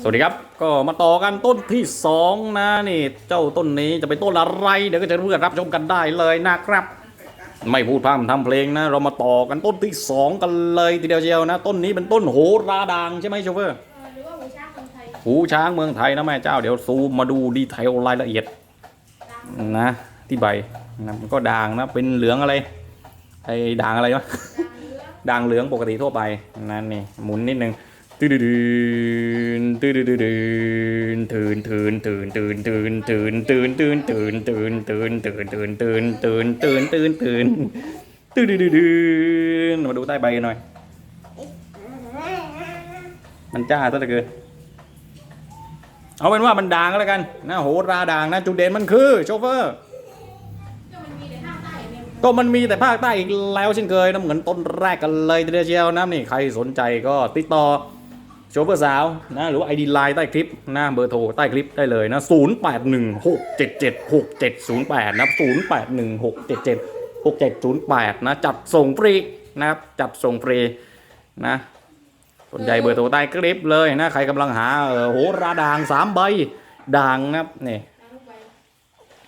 สวัสดีครับก็มาต่อกันต้นที่สองนะนี่เจ้าต้นนี้จะเป็นต้นอะไร เดี๋ยวก็จะรู้กันรับชมกันได้เลยนะครับ ไม่พูดพร่ำทำเพลงนะ เรามาต่อกันต้นที่สองกันเลยทีเดียวเชียวนะ ต้นนี้เป็นต้นโหราด่างใช่ไหมโชเฟอร์หรือว่าหูช้างคนไทยหูช้างเมืองไทยนะแม่เจ้าเดี๋ยวซูมมาดูดีเทลรายละเอียดดังนะที่ใบนะมันก็ด่างนะเป็นเหลืองอะไรไอ้ด่างอะไรวะดังเรือด่างเหลืองปกติทั่วไปนั่นนี่หมุนนิดนึง ตื้อดืนตื้อดืนตื่นตื่นตื่นตื่นตื่นตื่นตื่นตื่นตื่นตื่นตื่นตื่นตื่นตื่นตื่นตื่นตื่นตื่นตื้อดืนมาดูใต้ใบหน่อย มันจ้าซะเหลือเกินเอาเป็นว่ามันด่างก็แล้วกันนะโหราด่างนะจุดเด่นมันคือโชเฟอร์ก็มันมีแต่ภาคใต้อีกแล้วเช่นเคยนะเหมือนต้นแรกกันเลยทีเดียวเชียวนะนี่ใครสนใจก็ติดต่อ โชเฟอร์สาวนะหรือว่าไอดีไลน์ใต้คลิปนะเบอร์โทรใต้คลิปได้เลยนะ 0 8 1 6 7 7 6 7 0 8 นะ0 8 1 6 7 7 6 7 0 8 นะจัดส่งฟรีนะครับจัดส่งฟรีนะสนใจเบอร์โทรใต้คลิปเลยนะใครกำลังหาเออโหราด่างสามใบด่างนะครับนี่ดังทุกใบ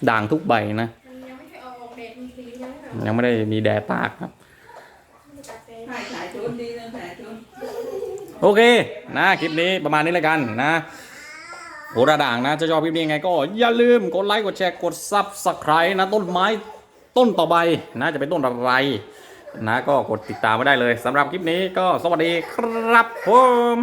ด่างทุกใบนะมันยังไม่เคยออกแดดมันสียังไม่เคยยังไม่ได้มีแดดตากครับ โอเคนะคลิปนี้ประมาณนี้แล้วกันนะโหระด่างนะจะชอบคลิปนี้ยังไงก็อย่าลืมกดไลค์กดแชร์กดซับสไครต์นะต้นไม้ต้นต่อไปนะจะเป็นต้นอะไรนะก็กดติดตามมาได้เลยสำหรับคลิปนี้ก็สวัสดีครับผม